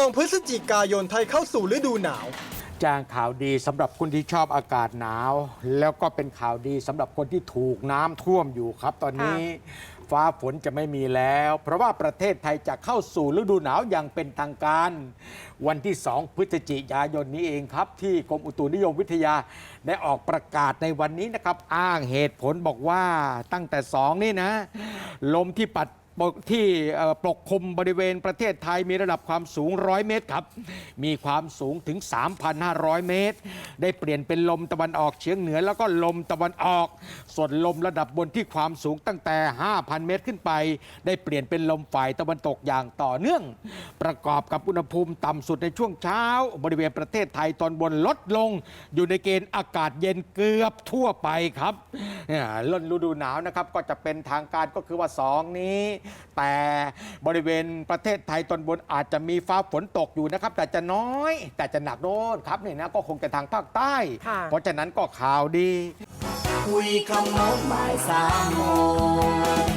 12พฤศจิกายนไทยเข้าสู่ฤดูหนาว แจ้งข่าวดีสำหรับคนที่ชอบอากาศหนาว แล้วก็เป็นข่าวดีสำหรับคนที่ถูกน้ำท่วมอยู่ครับ ตอนนี้ ฟ้าฝนจะไม่มีแล้ว เพราะว่าประเทศไทยจะเข้าสู่ฤดูหนาวอย่างเป็นทางการ วันที่ 2 พฤศจิกายนนี้เองครับ ที่กรมอุตุนิยมวิทยาได้ออกประกาศในวันนี้นะครับ อ้างเหตุผลบอกว่าตั้งแต่ 2 นี่นะ ลมที่ปัด ปกที่ปกคลุมบริเวณประเทศไทยมีระดับความสูง 100 เมตรครับ มีความสูงถึง 3,500 เมตร ได้เปลี่ยนเป็นลมตะวันออกเฉียงเหนือแล้วก็ลมตะวันออก ส่วนลมระดับบนที่ความสูงตั้งแต่ 5,000 เมตรขึ้นไป ได้เปลี่ยนเป็นลมฝ่ายตะวันตกอย่างต่อเนื่อง ประกอบกับอุณหภูมิต่ำสุดในช่วงเช้า บริเวณประเทศไทยตอนบนลดลง อยู่ในเกณฑ์อากาศเย็นเกือบทั่วไปครับนี่ล่นฤดูหนาวนะครับก็จะเป็นทางการก็คือว่าสองนี้แต่บริเวณประเทศไทยตอนบนอาจจะมีฟ้าฝนตกอยู่นะครับ แต่จะน้อย แต่จะหนักโน่นครับนี่นะก็คงจะทางภาคใต้ ค่ะ เพราะฉะนั้นก็ข่าวดี คุยขโมงบ่ายสามโมง